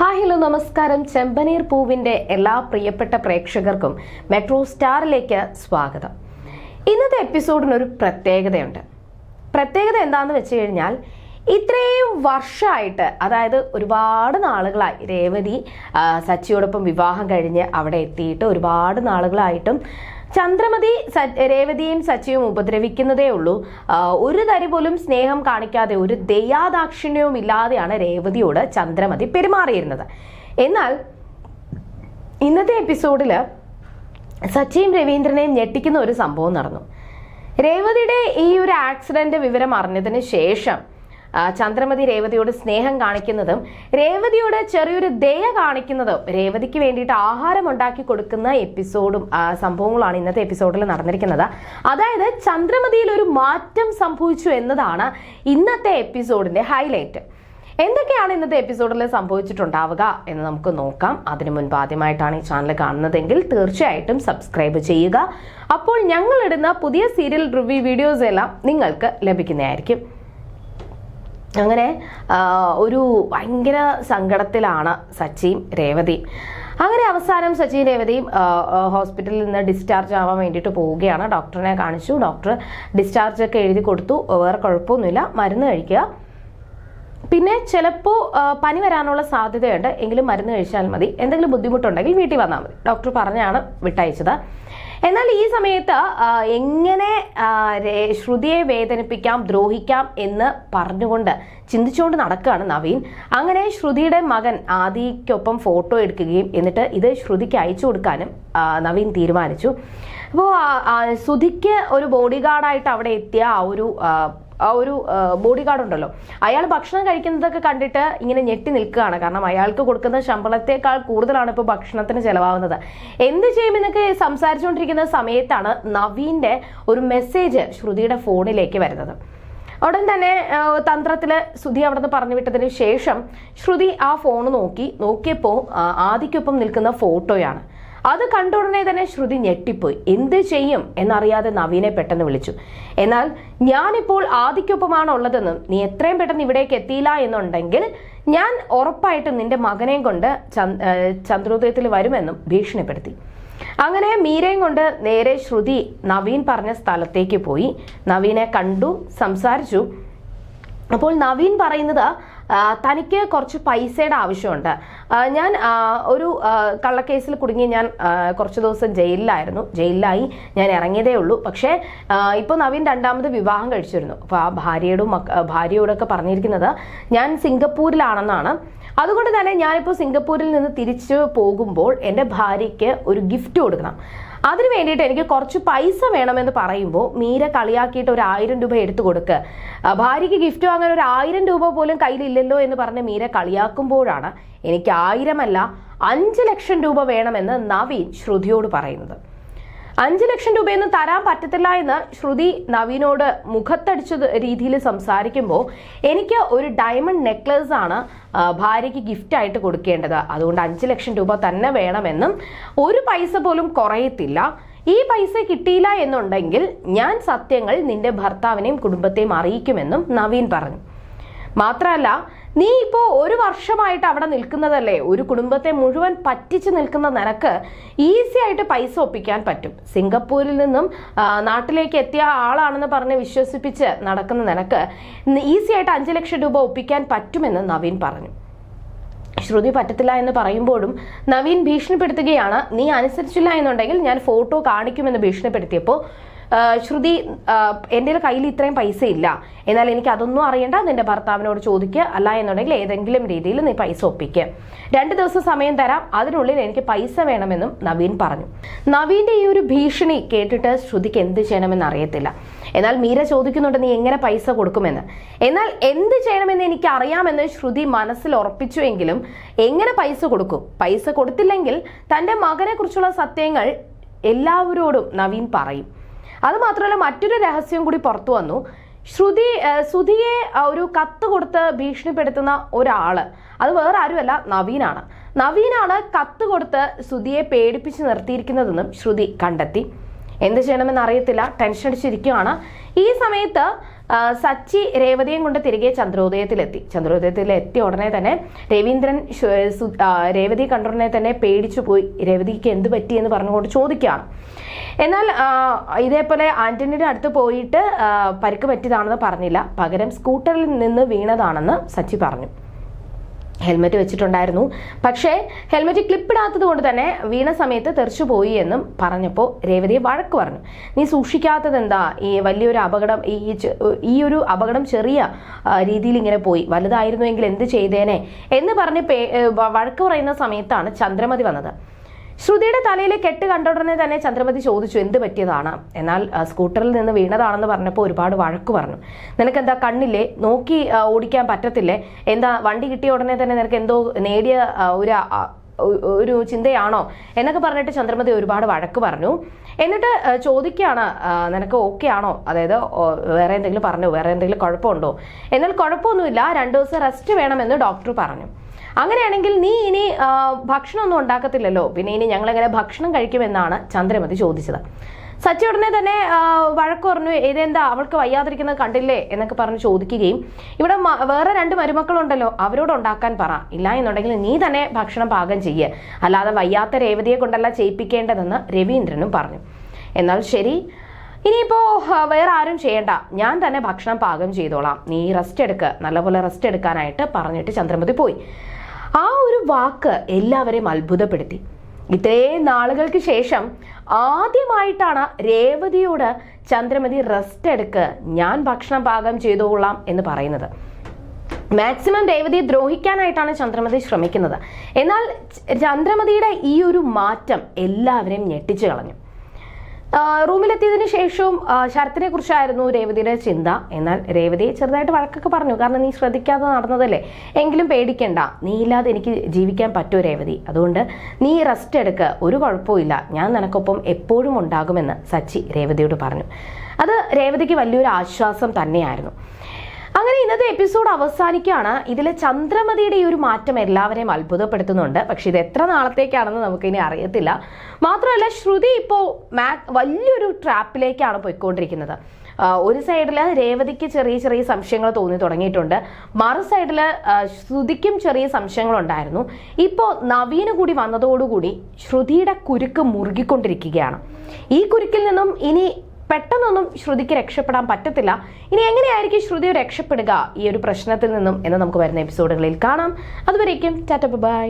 Hi hello നമസ്കാരം. ചെമ്പനീർ പൂവിന്റെ എല്ലാ പ്രിയപ്പെട്ട പ്രേക്ഷകർക്കും മെട്രോ സ്റ്റാറിലേക്ക് സ്വാഗതം. ഇന്നത്തെ എപ്പിസോഡിനൊരു പ്രത്യേകതയുണ്ട്. പ്രത്യേകത എന്താണെന്ന് വെച്ച് കഴിഞ്ഞാൽ ഇത്രയും വർഷമായിട്ട് അതായത് ഒരുപാട് നാളുകളായി രേവതി സച്ചിയോടൊപ്പം വിവാഹം കഴിഞ്ഞ് അവിടെ എത്തിയിട്ട് ഒരുപാട് നാളുകളായിട്ടും ചന്ദ്രമതി രേവതിയും സച്ചിയും ഉപദ്രവിക്കുന്നതേ ഉള്ളൂ. ഒരു തരി പോലും സ്നേഹം കാണിക്കാതെ ഒരു ദയാദാക്ഷിണ്യവും ഇല്ലാതെയാണ് രേവതിയോട് ചന്ദ്രമതി പെരുമാറിയിരുന്നത്. എന്നാൽ ഇന്നത്തെ എപ്പിസോഡിൽ സച്ചിയും രവീന്ദ്രനെയും ഞെട്ടിക്കുന്ന ഒരു സംഭവം നടന്നു. രേവതിയുടെ ഈ ഒരു ആക്സിഡന്റ് വിവരം അറിഞ്ഞതിന് ശേഷം ചന്ദ്രമതി രേവതിയോട് സ്നേഹം കാണിക്കുന്നതും രേവതിയോട് ചെറിയൊരു ദയ കാണിക്കുന്നതും രേവതിക്ക് വേണ്ടിയിട്ട് ആഹാരം ഉണ്ടാക്കി കൊടുക്കുന്ന എപ്പിസോഡും സംഭവങ്ങളാണ് ഇന്നത്തെ എപ്പിസോഡിൽ നടന്നിരിക്കുന്നത്. അതായത് ചന്ദ്രമതിയിൽ ഒരു മാറ്റം സംഭവിച്ചു എന്നതാണ് ഇന്നത്തെ എപ്പിസോഡിന്റെ ഹൈലൈറ്റ്. എന്തൊക്കെയാണ് ഇന്നത്തെ എപ്പിസോഡിൽ സംഭവിച്ചിട്ടുണ്ടാവുക എന്ന് നമുക്ക് നോക്കാം. അതിനു മുൻപ് ആദ്യമായിട്ടാണ് ഈ ചാനൽ കാണുന്നതെങ്കിൽ തീർച്ചയായിട്ടും സബ്സ്ക്രൈബ് ചെയ്യുക. അപ്പോൾ ഞങ്ങളിടുന്ന പുതിയ സീരിയൽ റിവ്യൂ വീഡിയോസ് എല്ലാം നിങ്ങൾക്ക് ലഭിക്കുന്നതായിരിക്കും. അങ്ങനെ ഒരു ഭയങ്കര സങ്കടത്തിലാണ് സച്ചിയും രേവതിയും അങ്ങനെ അവസാനം സച്ചിൻ രേവതിയും ഹോസ്പിറ്റലിൽ നിന്ന് ഡിസ്ചാർജ് ആവാൻ വേണ്ടിയിട്ട് പോവുകയാണ്. ഡോക്ടറിനെ കാണിച്ചു. ഡോക്ടർ ഡിസ്ചാർജ് ഒക്കെ എഴുതി കൊടുത്തു. വേറെ കുഴപ്പമൊന്നുമില്ല. മരുന്ന് കഴിക്കുക. പിന്നെ ചിലപ്പോൾ പനി വരാനുള്ള സാധ്യതയുണ്ട്. എങ്കിലും മരുന്ന് കഴിച്ചാൽ മതി. എന്തെങ്കിലും ബുദ്ധിമുട്ടുണ്ടെങ്കിൽ വീട്ടിൽ വന്നാൽ മതി. ഡോക്ടർ പറഞ്ഞാണ് വിട്ടയച്ചത്. എന്നാൽ ഈ സമയത്ത് എങ്ങനെ ശ്രുതിയെ വേദനിപ്പിക്കാം ദ്രോഹിക്കാം എന്ന് പറഞ്ഞുകൊണ്ട് ചിന്തിച്ചുകൊണ്ട് നടക്കുകയാണ് നവീൻ. അങ്ങനെ ശ്രുതിയുടെ മകൻ ആദിക്കൊപ്പം ഫോട്ടോ എടുക്കുകയും എന്നിട്ട് ഇത് ശ്രുതിക്ക് അയച്ചു കൊടുക്കാനും നവീൻ തീരുമാനിച്ചു. അപ്പോൾ സുധിക്ക് ഒരു ബോഡി ഗാർഡായിട്ട് അവിടെ എത്തിയ ആ ഒരു ആ, ഒരു ബോഡി ഗാർഡ് ഉണ്ടല്ലോ. അയാൾ ഭക്ഷണം കഴിക്കുന്നതൊക്കെ കണ്ടിട്ട് ഇങ്ങനെ ഞെട്ടി നിൽക്കുകയാണ്. കാരണം അയാൾക്ക് കൊടുക്കുന്ന ശമ്പളത്തെക്കാൾ കൂടുതലാണ് ഇപ്പോൾ ഭക്ഷണത്തിന് ചെലവാകുന്നത്. എന്ത് ചെയ്യുമെന്നൊക്കെ സംസാരിച്ചുകൊണ്ടിരിക്കുന്ന സമയത്താണ് നവീന്റെ ഒരു മെസ്സേജ് ശ്രുതിയുടെ ഫോണിലേക്ക് വരുന്നത്. ഉടൻ തന്നെ തന്ത്രത്തിൽ ശ്രുതി അവിടെ നിന്ന് പറഞ്ഞു വിട്ടതിന് ശേഷം ശ്രുതി ആ ഫോൺ നോക്കി. നോക്കിയപ്പോൾ ആദിക്കൊപ്പം നിൽക്കുന്ന ഫോട്ടോയാണ് അത് കണ്ട ഉടനെ തന്നെ ശ്രുതി ഞെട്ടിപ്പോയി. എന്ത് ചെയ്യും എന്നറിയാതെ നവീനെ പെട്ടെന്ന് വിളിച്ചു. എന്നാൽ ഞാനിപ്പോൾ ആദിക്കൊപ്പമാണ് ഉള്ളതെന്നും നീ എത്രയും പെട്ടെന്ന് ഇവിടേക്ക് എത്തിയില്ല എന്നുണ്ടെങ്കിൽ ഞാൻ ഉറപ്പായിട്ടും നിന്റെ മകനെയും കൊണ്ട് ചന്ദ്രോദയത്തിൽ വരുമെന്നും ഭീഷണിപ്പെടുത്തി. അങ്ങനെ മീരയും കൊണ്ട് നേരെ ശ്രുതി നവീൻ പറഞ്ഞ സ്ഥലത്തേക്ക് പോയി. നവീനെ കണ്ടു സംസാരിച്ചു. അപ്പോൾ നവീൻ പറയുന്നത് തനിക്ക് കുറച്ച് പൈസയുടെ ആവശ്യമുണ്ട്. ഞാൻ ഒരു കള്ളക്കേസിൽ കുടുങ്ങി ഞാൻ കുറച്ച് ദിവസം ജയിലിലായിരുന്നു. ജയിലിലായി ഞാൻ ഇറങ്ങിയതേ ഉള്ളൂ. പക്ഷേ ഇപ്പോൾ നവീൻ രണ്ടാമത് വിവാഹം കഴിച്ചിരുന്നു. അപ്പോൾ ആ ഭാര്യയോടും മക്ക- ഭാര്യയോടൊക്കെ പറഞ്ഞിരിക്കുന്നത് ഞാൻ സിംഗപ്പൂരിലാണെന്നാണ്. അതുകൊണ്ട് തന്നെ ഞാനിപ്പോൾ സിംഗപ്പൂരിൽ നിന്ന് തിരിച്ചു പോകുമ്പോൾ എന്റെ ഭാര്യയ്ക്ക് ഒരു ഗിഫ്റ്റ് കൊടുക്കണം. അതിന് വേണ്ടിയിട്ട് എനിക്ക് കുറച്ച് പൈസ വേണമെന്ന് പറയുമ്പോൾ മീര കളിയാക്കിയിട്ട് ഒരു ആയിരം രൂപ എടുത്തു കൊടുക്ക്. ഭാര്യയ്ക്ക് ഗിഫ്റ്റ് വാങ്ങാൻ ഒരു ആയിരം രൂപ പോലും കയ്യിലില്ലല്ലോ എന്ന് പറഞ്ഞ് മീര കളിയാക്കുമ്പോഴാണ് എനിക്ക് ആയിരമല്ല അഞ്ച് ലക്ഷം രൂപ വേണമെന്ന് നവീൻ ശ്രുതിയോട് പറയുന്നത്. അഞ്ച് ലക്ഷം രൂപയൊന്നും തരാൻ പറ്റത്തില്ല എന്ന് ശ്രുതി നവീനോട് മുഖത്തടിച്ച രീതിയിൽ സംസാരിക്കുമ്പോൾ എനിക്ക് ഒരു ഡയമണ്ട് നെക്ലസ് ആണ് ഭാര്യയ്ക്ക് ഗിഫ്റ്റ് ആയിട്ട് കൊടുക്കേണ്ടത്. അതുകൊണ്ട് അഞ്ച് ലക്ഷം രൂപ തന്നെ വേണമെന്നും ഒരു പൈസ പോലും കുറയത്തില്ല. ഈ പൈസ കിട്ടിയില്ല എന്നുണ്ടെങ്കിൽ ഞാൻ സത്യങ്ങൾ നിന്റെ ഭർത്താവിനെയും കുടുംബത്തെയും അറിയിക്കുമെന്നും നവീൻ പറഞ്ഞു. മാത്രമല്ല നീ ഇപ്പോൾ ഒരു വർഷമായിട്ട് അവിടെ നിൽക്കുന്നതല്ലേ? ഒരു കുടുംബത്തെ മുഴുവൻ പറ്റിച്ച് നിൽക്കുന്ന നിനക്ക് ഈസി ആയിട്ട് പൈസ ഒപ്പിക്കാൻ പറ്റും. സിംഗപ്പൂരിൽ നിന്നും നാട്ടിലേക്ക് എത്തിയ ആളാണെന്ന് പറഞ്ഞ് വിശ്വസിപ്പിച്ച് നടക്കുന്ന നിനക്ക് ഈസി ആയിട്ട് അഞ്ച് ലക്ഷം രൂപ ഒപ്പിക്കാൻ പറ്റുമെന്ന് നവീൻ പറഞ്ഞു. ശ്രുതി പറ്റത്തില്ല എന്ന് പറയുമ്പോഴും നവീൻ ഭീഷണിപ്പെടുത്തുകയാണ്. നീ അനുസരിച്ചില്ല എന്നുണ്ടെങ്കിൽ ഞാൻ ഫോട്ടോ കാണിക്കുമെന്ന് ഭീഷണിപ്പെടുത്തിയപ്പോൾ ശ്രുതി എന്റെ കയ്യിൽ ഇത്രയും പൈസ ഇല്ല എന്നാൽ എനിക്ക് അതൊന്നും അറിയണ്ട നിന്റെ ഭർത്താവിനോട് ചോദിക്കുക അല്ല എന്നുണ്ടെങ്കിൽ ഏതെങ്കിലും രീതിയിൽ നീ പൈസ ഒപ്പിക്കുക രണ്ട് ദിവസം സമയം തരാം അതിനുള്ളിൽ എനിക്ക് പൈസ വേണമെന്നും നവീൻ പറഞ്ഞു. നവീന്റെ ഈ ഒരു ഭീഷണി കേട്ടിട്ട് ശ്രുതിക്ക് എന്ത് ചെയ്യണമെന്ന് അറിയത്തില്ല. എന്നാൽ മീര ചോദിക്കുന്നുണ്ട് നീ എങ്ങനെ പൈസ കൊടുക്കുമെന്ന്? എന്നാൽ എന്ത് ചെയ്യണമെന്ന് എനിക്ക് അറിയാമെന്ന് ശ്രുതി മനസ്സിൽ ഉറപ്പിച്ചുവെങ്കിലും എങ്ങനെ പൈസ കൊടുക്കും? പൈസ കൊടുത്തില്ലെങ്കിൽ തന്റെ മകനെ കുറിച്ചുള്ള സത്യങ്ങൾ എല്ലാവരോടും നവീൻ പറയും. അത് മാത്രമല്ല മറ്റൊരു രഹസ്യം കൂടി പുറത്തു വന്നു. ശ്രുതി ശ്രുതിയെ ഒരു കത്ത് കൊടുത്ത് ഭീഷണിപ്പെടുത്തുന്ന ഒരാൾ. അത് വേറെ ആരുമല്ല നവീനാണ്. നവീനാണ് കത്ത് കൊടുത്ത് ശ്രുതിയെ പേടിപ്പിച്ച് നിർത്തിയിരിക്കുന്നതെന്നും ശ്രുതി കണ്ടെത്തി. എന്ത് ചെയ്യണമെന്ന് അറിയത്തില്ല. ടെൻഷൻ അടിച്ചിരിക്കുകയാണ് ഈ സമയത്ത് സച്ചി രേവതിയും കൊണ്ട് തിരികെ ചന്ദ്രോദയത്തിലെത്തി. ചന്ദ്രോദയത്തിൽ എത്തിയ ഉടനെ തന്നെ രവീന്ദ്രൻ രേവതി കണ്ട ഉടനെ തന്നെ പേടിച്ചു പോയി. രേവതിക്ക് എന്ത് പറ്റി എന്ന് പറഞ്ഞുകൊണ്ട് ചോദിക്കുകയാണ്. എന്നാൽ ഇതേപോലെ ആന്റണിയുടെ അടുത്ത് പോയിട്ട് പരിക്ക് പറ്റിയതാണെന്ന് പറഞ്ഞില്ല. പകരം സ്കൂട്ടറിൽ നിന്ന് വീണതാണെന്ന് സച്ചി പറഞ്ഞു. ഹെൽമെറ്റ് വെച്ചിട്ടുണ്ടായിരുന്നു. പക്ഷേ ഹെൽമെറ്റ് ക്ലിപ്പ് ഇടാത്തത് കൊണ്ട് തന്നെ വീണ സമയത്ത് തെറിച്ചു പോയി എന്നും പറഞ്ഞപ്പോൾ രേവതിയെ വഴക്ക് പറഞ്ഞു. നീ സൂക്ഷിക്കാത്തത് എന്താ? ഈ വലിയൊരു അപകടം ഈ ഈ ഒരു അപകടം ചെറിയ രീതിയിൽ ഇങ്ങനെ പോയി. വലുതായിരുന്നുവെങ്കിൽ എന്ത് ചെയ്തേനെ? എന്ന് പറഞ്ഞ് വഴക്ക് പറയുന്ന സമയത്താണ് ചന്ദ്രമതി വന്നത്. ശ്രുതിയുടെ തലയിലെ കെട്ട് കണ്ടുടനെ തന്നെ ചന്ദ്രമതി ചോദിച്ചു എന്ത് പറ്റിയതാണ്? എന്നാൽ സ്കൂട്ടറിൽ നിന്ന് വീണതാണെന്ന് പറഞ്ഞപ്പോൾ ഒരുപാട് വഴക്ക് പറഞ്ഞു. നിനക്ക് എന്താ കണ്ണില്ലേ? നോക്കി ഓടിക്കാൻ പറ്റത്തില്ലേ? എന്താ വണ്ടി കിട്ടിയ ഉടനെ തന്നെ നിനക്ക് എന്തോ നേടിയ ഒരു ഒരു ചിന്തയാണോ? എന്നൊക്കെ പറഞ്ഞിട്ട് ചന്ദ്രമതി ഒരുപാട് വഴക്ക് പറഞ്ഞു. എന്നിട്ട് ചോദിക്കുകയാണ് നിനക്ക് ഓക്കെ ആണോ? അതായത് വേറെ എന്തെങ്കിലും പറഞ്ഞു? വേറെ എന്തെങ്കിലും കുഴപ്പമുണ്ടോ? എന്നാൽ കുഴപ്പമൊന്നുമില്ല. രണ്ടു ദിവസം റെസ്റ്റ് വേണമെന്ന് ഡോക്ടർ പറഞ്ഞു. അങ്ങനെയാണെങ്കിൽ നീ ഇനി ഭക്ഷണമൊന്നും ഉണ്ടാക്കത്തില്ലല്ലോ. പിന്നെ ഇനി ഞങ്ങൾ എങ്ങനെ ഭക്ഷണം കഴിക്കുമെന്നാണ് ചന്ദ്രമതി ചോദിച്ചത്. സച്ചി ഉടനെ തന്നെ വഴക്ക് പറഞ്ഞു ഇതെന്താ അവൾക്ക് വയ്യാതിരിക്കുന്നത് കണ്ടില്ലേ? എന്നൊക്കെ പറഞ്ഞ് ചോദിക്കുകയും ഇവിടെ വേറെ രണ്ട് മരുമക്കളുണ്ടല്ലോ അവരോട് ഉണ്ടാക്കാൻ പറ. ഇല്ല എന്നുണ്ടെങ്കിൽ നീ തന്നെ ഭക്ഷണം പാകം ചെയ്യേ. അല്ലാതെ വയ്യാത്ത രേവതിയെ കൊണ്ടല്ല ചെയ്യിപ്പിക്കേണ്ടതെന്ന് രവീന്ദ്രനും പറഞ്ഞു. എന്നാൽ ശരി ഇനിയിപ്പോ ആ, വേറെ ആരും ചെയ്യണ്ട. ഞാൻ തന്നെ ഭക്ഷണം പാകം ചെയ്തോളാം. നീ റെസ്റ്റ് എടുക്ക്. നല്ലപോലെ റെസ്റ്റ് എടുക്കാനായിട്ട് പറഞ്ഞിട്ട് ചന്ദ്രമതി പോയി. ആ ഒരു വാക്ക് എല്ലാവരെയും അത്ഭുതപ്പെടുത്തി. ഇത്രയും നാളുകൾക്ക് ശേഷം ആദ്യമായിട്ടാണ് രേവതിയോട് ചന്ദ്രമതി റെസ്റ്റ് എടുക്ക് ഞാൻ ഭക്ഷണം പാകം ചെയ്തുകൊള്ളാം എന്ന് പറയുന്നത്. മാക്സിമം രേവതിയെ ദ്രോഹിക്കാനായിട്ടാണ് ചന്ദ്രമതി ശ്രമിക്കുന്നത്. എന്നാൽ ചന്ദ്രമതിയുടെ ഈ ഒരു മാറ്റം എല്ലാവരെയും ഞെട്ടിച്ചു കളഞ്ഞു. റൂമിലെത്തിയതിനു ശേഷവും ശരത്തിനെ കുറിച്ചായിരുന്നു രേവതിയുടെ ചിന്ത. എന്നാൽ രേവതി ചെറുതായിട്ട് വഴക്കൊക്കെ പറഞ്ഞു. കാരണം നീ ശ്രദ്ധിക്കാതെ നടന്നതല്ലേ? എങ്കിലും പേടിക്കണ്ട. നീ ഇല്ലാതെ എനിക്ക് ജീവിക്കാൻ പറ്റുമോ രേവതി? അതുകൊണ്ട് നീ റെസ്റ്റ് എടുക്കുക ഒരു കുഴപ്പമില്ല ഞാൻ നിനക്കൊപ്പം എപ്പോഴും ഉണ്ടാകുമെന്ന് സച്ചി രേവതിയോട് പറഞ്ഞു. അത് രേവതിക്ക് വലിയൊരു ആശ്വാസം തന്നെയായിരുന്നു. അങ്ങനെ ഇന്നത്തെ എപ്പിസോഡ് അവസാനിക്കുകയാണ്. ഇതിലെ ചന്ദ്രമതിയുടെ ഈ ഒരു മാറ്റം എല്ലാവരെയും അത്ഭുതപ്പെടുത്തുന്നുണ്ട്. പക്ഷെ ഇത് എത്ര നാളത്തേക്കാണെന്ന് നമുക്കിനി അറിയത്തില്ല. മാത്രമല്ല ശ്രുതി ഇപ്പോൾ മാ വലിയൊരു ട്രാപ്പിലേക്കാണ് പോയിക്കൊണ്ടിരിക്കുന്നത്. ഒരു സൈഡിൽ രേവതിക്ക് ചെറിയ ചെറിയ സംശയങ്ങൾ തോന്നി തുടങ്ങിയിട്ടുണ്ട്. മറു സൈഡിൽ ശ്രുതിക്കും ചെറിയ സംശയങ്ങളുണ്ടായിരുന്നു. ഇപ്പോൾ നവീന് കൂടി വന്നതോടുകൂടി ശ്രുതിയുടെ കുരുക്ക് മുറുകിക്കൊണ്ടിരിക്കുകയാണ്. ഈ കുരുക്കിൽ നിന്നും ഇനി പെട്ടെന്നൊന്നും ശ്രുതിക്ക് രക്ഷപ്പെടാൻ പറ്റത്തില്ല. ഇനി എങ്ങനെയായിരിക്കും ശ്രുതി രക്ഷപ്പെടുക? ഈ ഒരു പ്രശ്നത്തിൽ നിന്നും എന്ന് നമുക്ക് വരുന്ന എപ്പിസോഡുകളിൽ കാണാം. അതുവരേക്കും ടാറ്റ ബൈ.